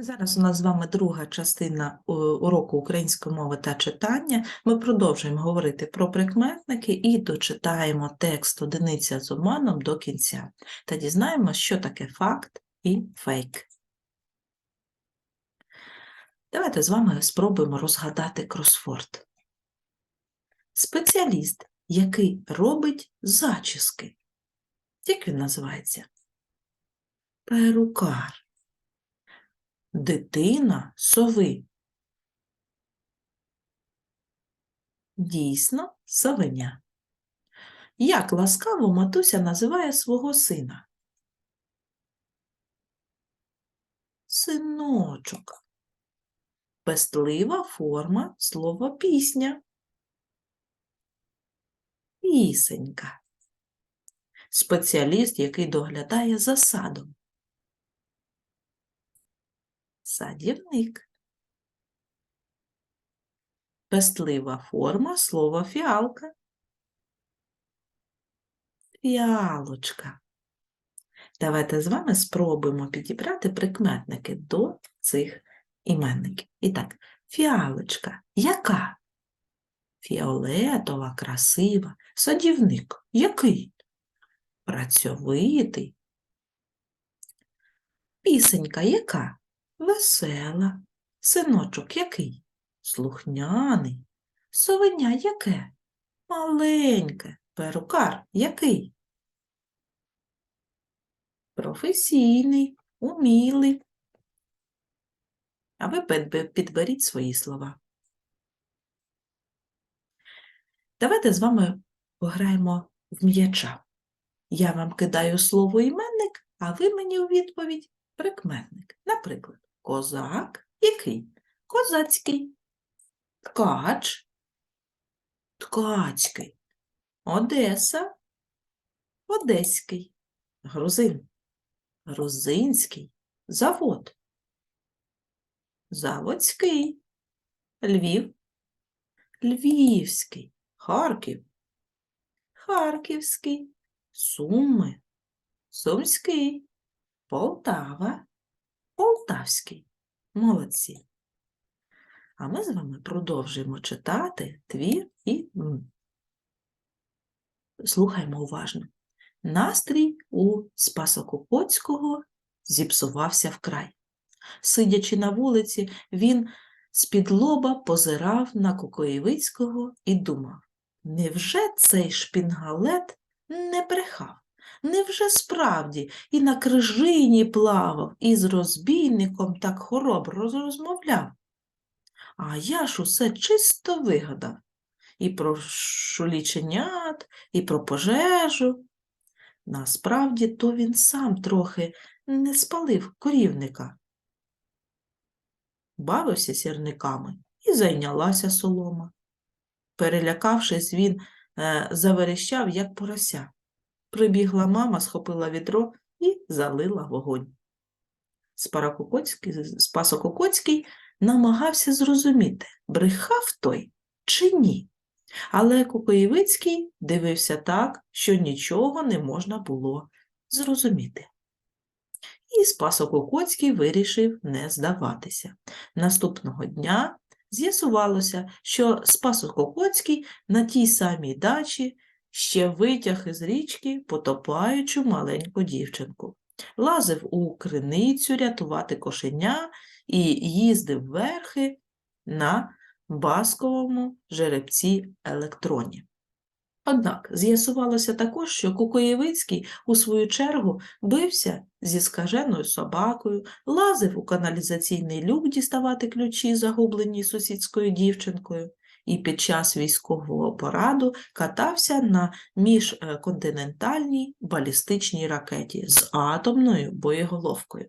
Зараз у нас з вами друга частина е, уроку української мови та читання. Ми продовжуємо говорити про прикметники і дочитаємо текст одиниця з обманом до кінця. Та дізнаємося, що таке факт і фейк. Давайте з вами спробуємо розгадати кросфорд. Спеціаліст, який робить зачіски. Як він називається? Перукар. Дитина сови. Дійсно, совеня. Як ласкаво матуся називає свого сина? Синочок. Пестлива форма слова пісня. Пісенька. Спеціаліст, який доглядає за садом. Садівник. Пестлива форма слова фіалка. Фіалочка. Давайте з вами спробуємо підібрати прикметники до цих іменників. І так, фіалочка. Яка? Фіолетова, красива. Садівник. Який? Працьовитий. Пісенька яка? Весела. Синочок який? Слухняний. Совеня яке? Маленьке. Перукар який? Професійний, умілий. А ви підберіть свої слова. Давайте з вами пограємо в м'яча. Я вам кидаю слово іменник, а ви мені у відповідь прикметник. Наприклад, козак який? Козацький. Ткач. Ткацький. Одеса. Одеський. Грузин. Грузинський. Завод. Заводський. Львів. Львівський. Харків. Харківський. Суми. Сумський. Полтава. Полтавський. Молодці. А ми з вами продовжуємо читати твір і слухаємо уважно. Настрій у Спасокопоцького зіпсувався вкрай. Сидячи на вулиці, він з-під лоба позирав на Кукоєвицького і думав, невже цей шпінгалет не брехав? Невже справді і на крижині плавав, і з розбійником так хоробро розмовляв? А я ж усе чисто вигадав. І про шуліченят, і про пожежу. Насправді, то він сам трохи не спалив корівника. Бавився сірниками і зайнялася солома. Перелякавшись, він е, заверещав, як порося. Прибігла мама, схопила відро і залила вогонь. Спасококоцький намагався зрозуміти, брехав той чи ні. Але Кукоєвицький дивився так, що нічого не можна було зрозуміти. І Спасококоцький вирішив не здаватися. Наступного дня з'ясувалося, що Спасококоцький на тій самій дачі ще витяг із річки потопаючу маленьку дівчинку. Лазив у криницю рятувати кошеня і їздив верхи на басковому жеребці електроні. Однак з'ясувалося також, що Кукоєвицький у свою чергу бився зі скаженою собакою, лазив у каналізаційний люк діставати ключі, загублені сусідською дівчинкою, і під час військового пораду катався на міжконтинентальній балістичній ракеті з атомною боєголовкою.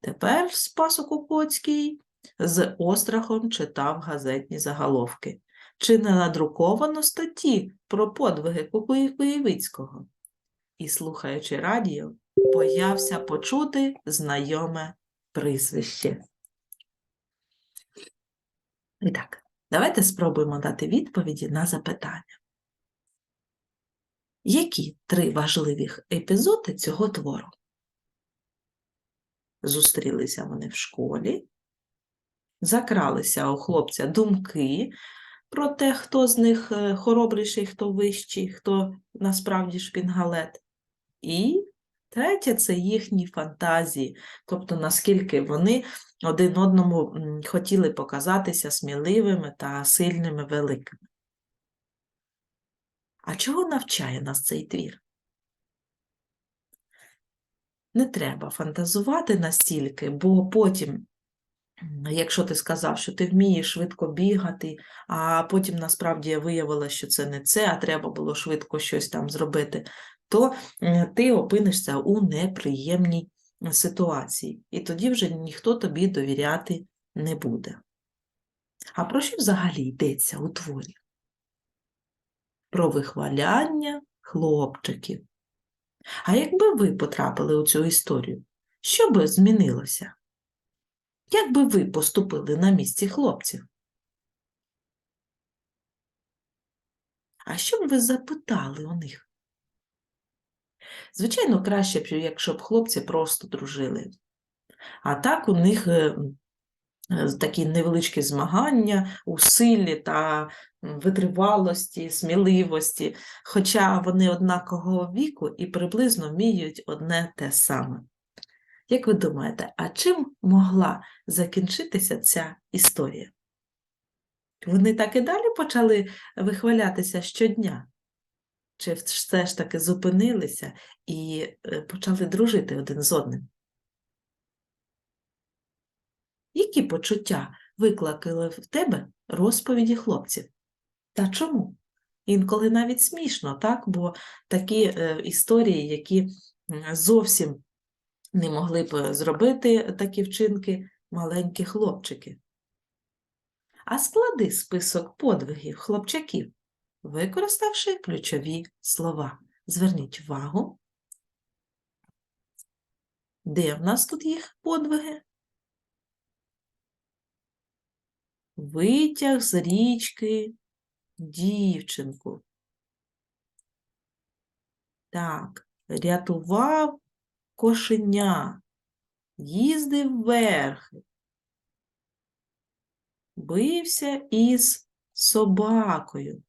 Тепер Спасо Кукоцький з острахом читав газетні заголовки. Чи не надруковано статті про подвиги Кукуєвицького? І, слухаючи радіо, боявся почути знайоме прізвище. І так, давайте спробуємо дати відповіді на запитання. Які три важливих епізоди цього твору? Зустрілися вони в школі, закралися у хлопця думки про те, хто з них е, хоробріший, хто вищий, хто насправді шпінгалет. І третє це їхні фантазії, тобто наскільки вони один одному хотіли показатися сміливими та сильними великими. А чого навчає нас цей твір? Не треба фантазувати настільки, бо потім, якщо ти сказав, що ти вмієш швидко бігати, а потім насправді виявилося, що це не це, а треба було швидко щось там зробити, то ти опинишся у неприємній ситуації, і тоді вже ніхто тобі довіряти не буде. А про що взагалі йдеться у творі? Про вихваляння хлопчиків. А якби ви потрапили у цю історію, що би змінилося? Як би ви поступили на місці хлопців? А що б ви запитали у них? Звичайно, краще б, якщо б хлопці просто дружили. А так у них е, е, такі невеличкі змагання у силі та витривалості, сміливості, хоча вони однакового віку і приблизно вміють одне те саме. Як ви думаєте, а чим могла закінчитися ця історія? Вони так і далі почали вихвалятися щодня? Чи все ж таки зупинилися і е, почали дружити один з одним? Які почуття викликали в тебе розповіді хлопців? Та чому? Інколи навіть смішно, так? Бо такі е, історії, які зовсім не могли б зробити такі вчинки маленькі хлопчики. А склади список подвигів хлопчаків, використавши ключові слова. Зверніть увагу, де в нас тут їх подвиги? Витяг з річки дівчинку. Так, рятував кошеня, їздив верхи, бився із собакою,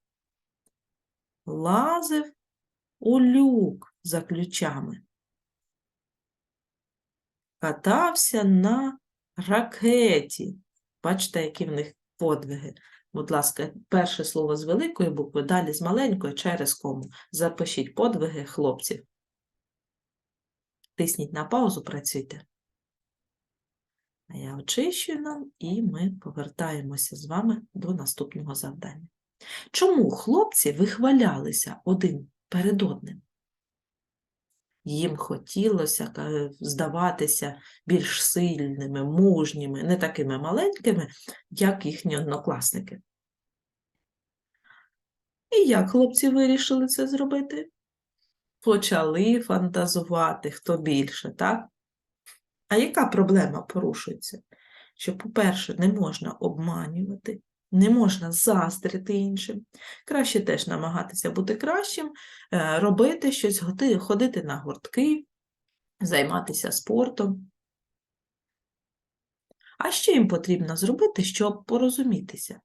лазив у люк за ключами, катався на ракеті. Бачите, які в них подвиги. Будь ласка, перше слово з великої букви, далі з маленької через кому. Запишіть подвиги хлопців. Тисніть на паузу, працюйте. А я очищую нам, і ми повертаємося з вами до наступного завдання. Чому хлопці вихвалялися один перед одним? Їм хотілося здаватися більш сильними, мужніми, не такими маленькими, як їхні однокласники. І як хлопці вирішили це зробити? Почали фантазувати, хто більше, так? А яка проблема порушується? Що, по-перше, не можна обманювати, не можна заздрити іншим. Краще теж намагатися бути кращим, е, робити щось, ходити на гуртки, займатися спортом. А що їм потрібно зробити, щоб порозумітися?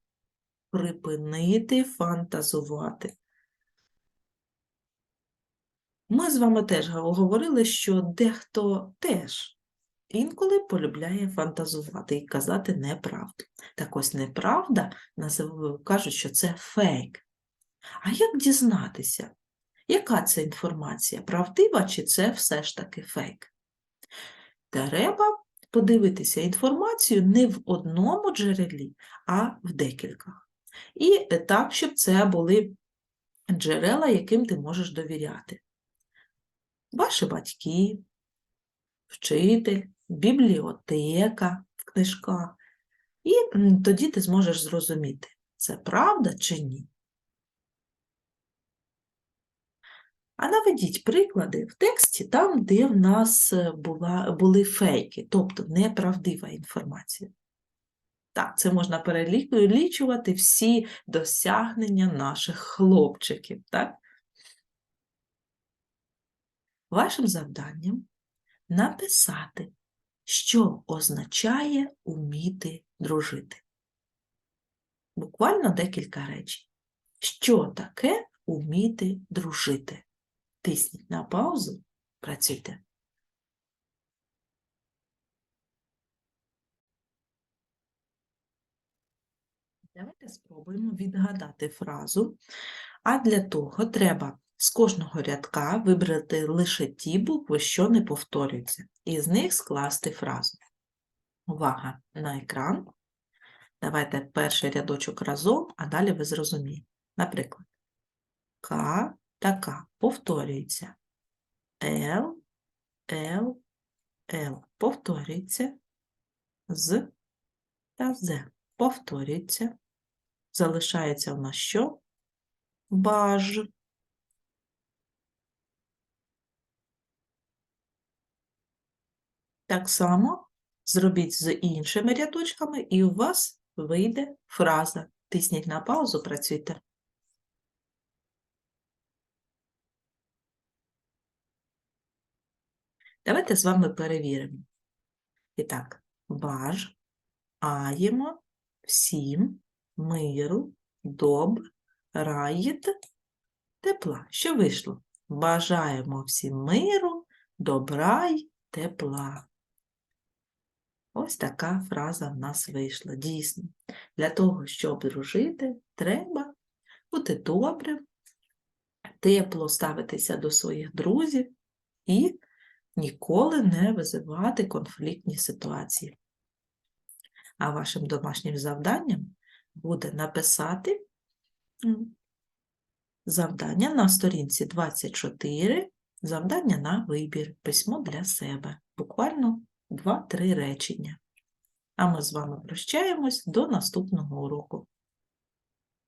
Припинити фантазувати. Ми з вами теж говорили, що дехто теж інколи полюбляє фантазувати і казати неправду. Так ось неправда кажуть, що це фейк. А як дізнатися, яка це інформація, правдива чи це все ж таки фейк? Треба подивитися інформацію не в одному джерелі, а в декількох. І так, щоб це були джерела, яким ти можеш довіряти. Ваші батьки, вчитель, бібліотека в книжках. І тоді ти зможеш зрозуміти, це правда чи ні. А наведіть приклади в тексті там, де в нас е, була, були фейки, тобто неправдива інформація. Так, це можна перелічувати всі досягнення наших хлопчиків, так? Вашим завданням написати, що означає уміти дружити. Буквально декілька речень. Що таке уміти дружити? Тисніть на паузу, працюйте. Давайте спробуємо відгадати фразу. А для того треба з кожного рядка вибрати лише ті букви, що не повторюються, і з них скласти фразу. Увага на екран. Давайте перший рядочок разом, а далі ви зрозумієте. Наприклад, К та К повторюється. Л, Л, Л повторюється. З та З повторюється. Залишається у нас що? Баж. Так само зробіть з іншими рядочками, і у вас вийде фраза. Тисніть на паузу, працюйте. Давайте з вами перевіримо. І так, баж, аємо всім миру, доб, раїд, тепла. Що вийшло? Бажаємо всім миру, добра й тепла. Ось така фраза в нас вийшла. Дійсно, для того, щоб дружити, треба бути добрим, тепло ставитися до своїх друзів і ніколи не визивати конфліктні ситуації. А вашим домашнім завданням буде написати завдання на сторінці 24, завдання на вибір, письмо для себе. Буквально 2-3 речення. А ми з вами прощаємось до наступного уроку.